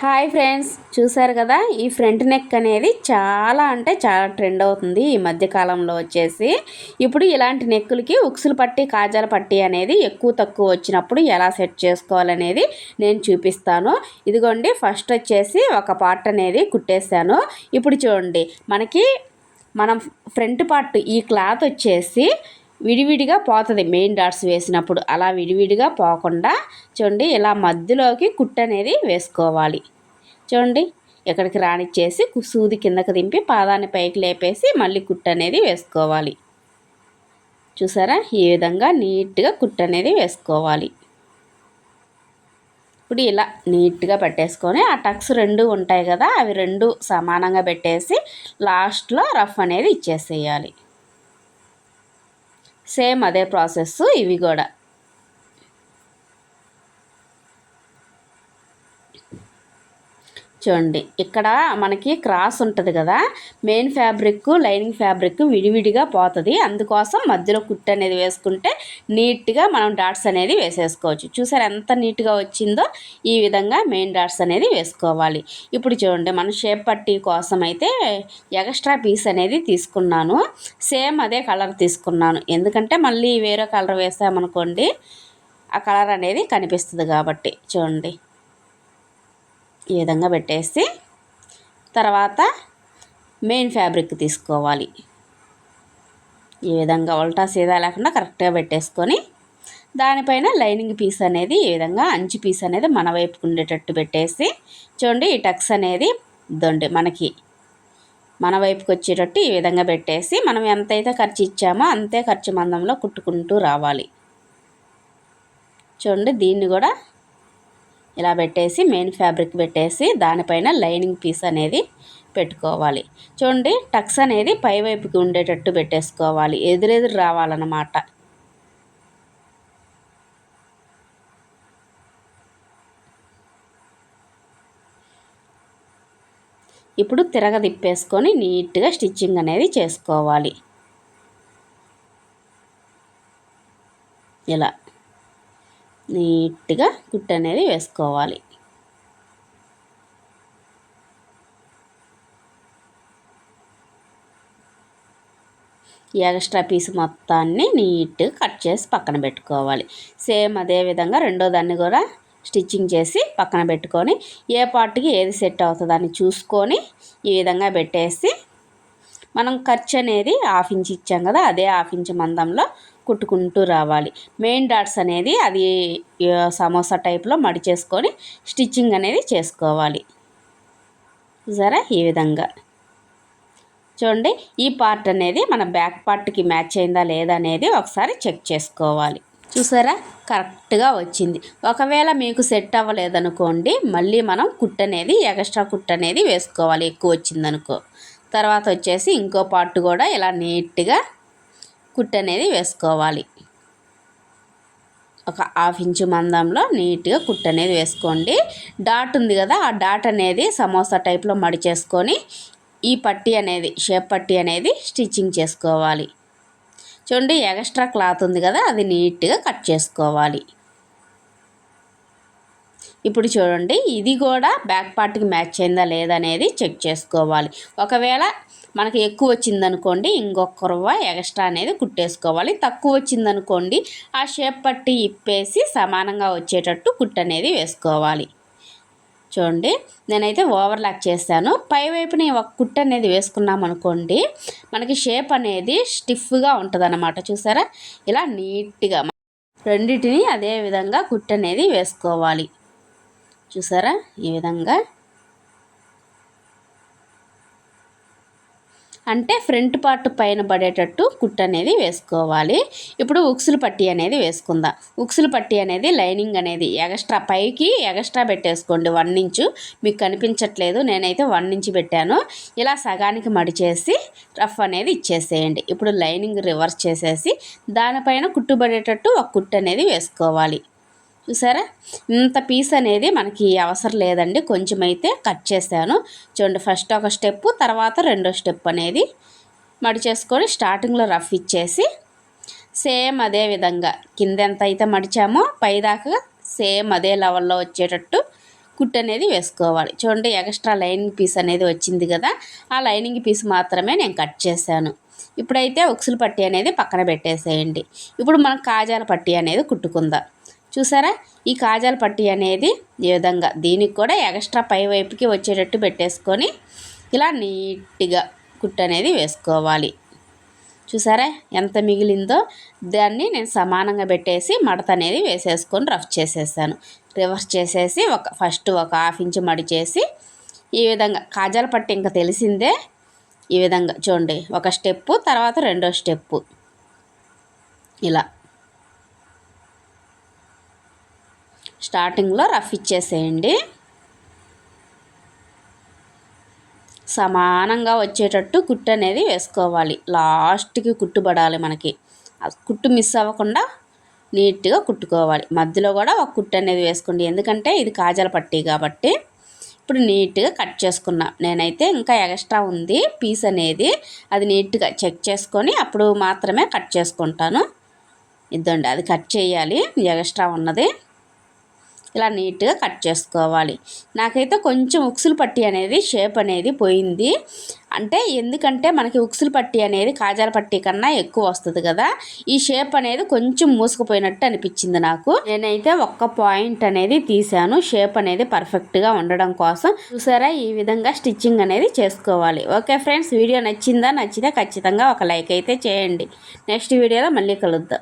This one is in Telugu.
హాయ్ ఫ్రెండ్స్ చూసారు కదా ఈ ఫ్రంట్ నెక్ అనేది చాలా అంటే చాలా ట్రెండ్ అవుతుంది ఈ మధ్యకాలంలో వచ్చేసి. ఇప్పుడు ఇలాంటి నెక్కులకి ఉక్సులు పట్టి కాజాల పట్టి అనేది ఎక్కువ తక్కువ వచ్చినప్పుడు ఎలా సెట్ చేసుకోవాలనేది నేను చూపిస్తాను. ఇదిగోండి ఫస్ట్ వచ్చేసి ఒక పార్ట్ అనేది కుట్టేశాను. ఇప్పుడు చూడండి మనకి మనం ఫ్రంట్ పార్ట్ ఈ క్లాత్ వచ్చేసి విడివిడిగా పోతుంది. మెయిన్ డాట్స్ వేసినప్పుడు అలా విడివిడిగా పోకుండా చూడండి ఇలా మధ్యలోకి కుట్టు అనేది వేసుకోవాలి. చూడండి ఎక్కడికి రానిచ్చేసి సూది కిందకి దింపి పాదాన్ని పైకి లేపేసి మళ్ళీ కుట్టు అనేది వేసుకోవాలి. చూసారా? ఈ విధంగా నీట్గా కుట్టు అనేది వేసుకోవాలి. ఇప్పుడు ఇలా నీట్గా పెట్టేసుకొని ఆ టక్స్ రెండు ఉంటాయి కదా అవి రెండు సమానంగా పెట్టేసి లాస్ట్లో రఫ్ అనేది ఇచ్చేసేయాలి. సేమ్ అదే ప్రాసెస్ ఇవి కూడా. చూడండి. ఇక్కడ మనకి క్రాస్ ఉంటుంది కదా మెయిన్ ఫ్యాబ్రిక్ లైనింగ్ ఫ్యాబ్రిక్ విడివిడిగా పోతుంది. అందుకోసం మధ్యలో కుట్టు అనేది వేసుకుంటే నీట్గా మనం డాట్స్ అనేది వేసేసుకోవచ్చు. చూసారు ఎంత నీట్గా వచ్చిందో? ఈ విధంగా మెయిన్ డాట్స్ అనేది వేసుకోవాలి. ఇప్పుడు చూడండి మనం షేప్ పట్టీ కోసం అయితే ఎక్స్ట్రా పీస్ అనేది తీసుకున్నాను. సేమ్ అదే కలర్ తీసుకున్నాను. ఎందుకంటే మళ్ళీ వేరే కలర్ వేసామనుకోండి ఆ కలర్ అనేది కనిపిస్తుంది కాబట్టి. చూడండి. ఈ విధంగా పెట్టేసి తర్వాత మెయిన్ ఫ్యాబ్రిక్ తీసుకోవాలి. ఈ విధంగా ఉల్టా సీదా లేకుండా కరెక్ట్గా పెట్టేసుకొని దానిపైన లైనింగ్ పీస్ అనేది ఈ విధంగా అంచు పీస్ అనేది మన వైపుకు ఉండేటట్టు పెట్టేసి చూడండి ఈ టక్స్ అనేది దొండి మనకి. మన వైపుకి వచ్చేటట్టు ఈ విధంగా పెట్టేసి మనం ఎంతైతే ఖర్చు ఇచ్చామో అంతే ఖర్చు మందంలో కుట్టుకుంటూ రావాలి. చూడండి దీన్ని కూడా ఇలా పెట్టేసి మెయిన్ ఫ్యాబ్రిక్ పెట్టేసి దానిపైన లైనింగ్ పీస్ అనేది పెట్టుకోవాలి. చూడండి టక్స్ అనేది పైవైపుకి ఉండేటట్టు పెట్టేసుకోవాలి. ఎదురెదురు రావాలన్నమాట. ఇప్పుడు తిరగ తిప్పేసుకొని నీట్గా స్టిచ్చింగ్ అనేది చేసుకోవాలి. ఇలా. నీట్గా కుట్టు అనేది వేసుకోవాలి. ఎక్స్ట్రా పీస్ మొత్తాన్ని నీట్గా కట్ చేసి పక్కన పెట్టుకోవాలి. సేమ్ అదే విధంగా రెండో దాన్ని కూడా స్టిచ్చింగ్ చేసి పక్కన పెట్టుకొని ఏ పార్ట్కి ఏది సెట్ అవుతుందని చూసుకొని ఈ విధంగా పెట్టేసి మనం ఖర్చు అనేది హాఫ్ ఇంచ్ ఇచ్చాం కదా అదే హాఫ్ ఇంచ్ మందంలో కుట్టుకుంటూ రావాలి. మెయిన్ డాట్స్ అనేది అది సమోసా టైప్లో మడిచేసుకొని స్టిచ్చింగ్ అనేది చేసుకోవాలి. సరే ఈ విధంగా. చూడండి ఈ పార్ట్ అనేది మన బ్యాక్ పార్ట్కి మ్యాచ్ అయిందా లేదా అనేది ఒకసారి చెక్ చేసుకోవాలి. చూసారా? కరెక్ట్గా వచ్చింది. ఒకవేళ మీకు సెట్ అవ్వలేదనుకోండి మళ్ళీ మనం కుట్ అనేది ఎక్స్ట్రా కుట్ అనేది వేసుకోవాలి. ఎక్కువ వచ్చిందనుకో. తర్వాత వచ్చేసి ఇంకో పార్ట్ కూడా ఇలా నీట్గా కుట్టు అనేది వేసుకోవాలి. ఒక హాఫ్ ఇంచు మందంలో నీట్గా కుట్టు అనేది వేసుకోండి. డాట్ ఉంది కదా ఆ డాట్ అనేది సమోసా టైప్లో మడిచేసుకొని ఈ పట్టీ అనేది షేప్ పట్టీ అనేది స్టిచ్చింగ్ చేసుకోవాలి. చూడండి ఎక్స్ట్రా క్లాత్ ఉంది కదా అది నీట్గా కట్ చేసుకోవాలి. ఇప్పుడు చూడండి ఇది కూడా బ్యాక్ పార్ట్కి మ్యాచ్ అయిందా లేదా అనేది చెక్ చేసుకోవాలి. ఒకవేళ మనకి ఎక్కువ వచ్చిందనుకోండి ఇంకొక రూపా ఎక్స్ట్రా అనేది కుట్టేసుకోవాలి. తక్కువ వచ్చిందనుకోండి ఆ షేప్ పట్టి ఇప్పేసి సమానంగా వచ్చేటట్టు కుట్టు అనేది వేసుకోవాలి. చూడండి నేనైతే ఓవర్లాక్ చేశాను. పై వైపున ఒక కుట్ట అనేది వేసుకున్నాం అనుకోండి మనకి షేప్ అనేది స్టిఫ్గా ఉంటుంది చూసారా? ఇలా నీట్గా రెండింటిని అదే విధంగా కుట్ట అనేది వేసుకోవాలి. చూసారా? ఈ విధంగా. అంటే ఫ్రంట్ పార్ట్ పైన పడేటట్టు కుట్ అనేది వేసుకోవాలి. ఇప్పుడు ఉక్సులు పట్టి అనేది వేసుకుందాం. ఉక్సులు పట్టి అనేది లైనింగ్ అనేది ఎగస్ట్రా పైకి ఎగస్ట్రా పెట్టేసుకోండి. One inch. మీకు కనిపించట్లేదు. నేనైతే వన్ ఇంచు పెట్టాను. ఇలా సగానికి మడిచేసి రఫ్ అనేది ఇచ్చేసేయండి. ఇప్పుడు లైనింగ్ రివర్స్ చేసేసి దానిపైన కుట్టుబడేటట్టు ఒక కుట్టు అనేది వేసుకోవాలి. చూసారా? ఇంత పీస్ అనేది మనకి అవసరం లేదండి. కొంచెం అయితే కట్ చేశాను. చూడండి ఫస్ట్ ఒక స్టెప్ తర్వాత రెండో స్టెప్ అనేది మడి చేసుకొని స్టార్టింగ్లో రఫ్ ఇచ్చేసి సేమ్ అదే విధంగా కింద ఎంత అయితే మడిచామో పైదాకా సేమ్ అదే లెవెల్లో వచ్చేటట్టు కుట్ అనేది వేసుకోవాలి. చూడండి ఎక్స్ట్రా లైనింగ్ పీస్ అనేది వచ్చింది కదా ఆ లైనింగ్ పీస్ మాత్రమే నేను కట్ చేశాను. ఇప్పుడైతే ఉక్సులు పట్టి అనేది పక్కన పెట్టేసేయండి. ఇప్పుడు మనం కాజాల పట్టి అనేది కుట్టుకుందాం. చూసారా? ఈ కాజాల పట్టి అనేది ఈ విధంగా దీనికి కూడా ఎక్స్ట్రా పై వైపుకి వచ్చేటట్టు పెట్టేసుకొని ఇలా నీట్గా కుట్టు అనేది వేసుకోవాలి. చూసారా? ఎంత మిగిలిందో దాన్ని నేను సమానంగా పెట్టేసి మడత అనేది వేసేసుకొని రఫ్ చేసేసాను. రివర్స్ చేసేసి ఒక ఫస్ట్ ఒక హాఫ్ ఇంచ్ మడి చేసి ఈ విధంగా కాజాల పట్టి ఇంకా తెలిసిందే. ఈ విధంగా చూడండి ఒక స్టెప్పు తర్వాత రెండో స్టెప్పు. ఇలా. స్టార్టింగ్లో రఫ్ ఇచ్చేసేయండి. సమానంగా వచ్చేటట్టు కుట్టు అనేది వేసుకోవాలి. లాస్ట్కి కుట్టుబడాలి మనకి. కుట్టు మిస్ అవ్వకుండా నీట్గా కుట్టుకోవాలి. మధ్యలో కూడా ఒక కుట్టు అనేది వేసుకోండి. ఎందుకంటే ఇది కాజల పట్టి కాబట్టి. ఇప్పుడు నీట్గా కట్ చేసుకున్నా. నేనైతే ఇంకా ఎక్స్ట్రా ఉంది పీస్ అనేది. అది నీట్గా చెక్ చేసుకొని అప్పుడు మాత్రమే కట్ చేసుకుంటాను. ఇద్దండి అది కట్ చేయాలి. ఎక్స్ట్రా ఉన్నది. ఇలా నీట్గా కట్ చేసుకోవాలి. నాకైతే కొంచెం ఉక్సులు పట్టి అనేది షేప్ అనేది పోయింది. అంటే ఎందుకంటే మనకి ఉక్సులు పట్టి అనేది కాజాల పట్టి కన్నా ఎక్కువ వస్తుంది కదా. ఈ షేప్ అనేది కొంచెం మూసుకుపోయినట్టు అనిపించింది నాకు. నేనైతే ఒక్క పాయింట్ అనేది తీసాను. షేప్ అనేది పర్ఫెక్ట్గా ఉండడం కోసం. చూసారా? ఈ విధంగా స్టిచ్చింగ్ అనేది చేసుకోవాలి. ఓకే ఫ్రెండ్స్ వీడియో నచ్చిందా? నచ్చితే ఖచ్చితంగా ఒక లైక్ అయితే చేయండి. నెక్స్ట్ వీడియోలో మళ్ళీ కలుద్దాం.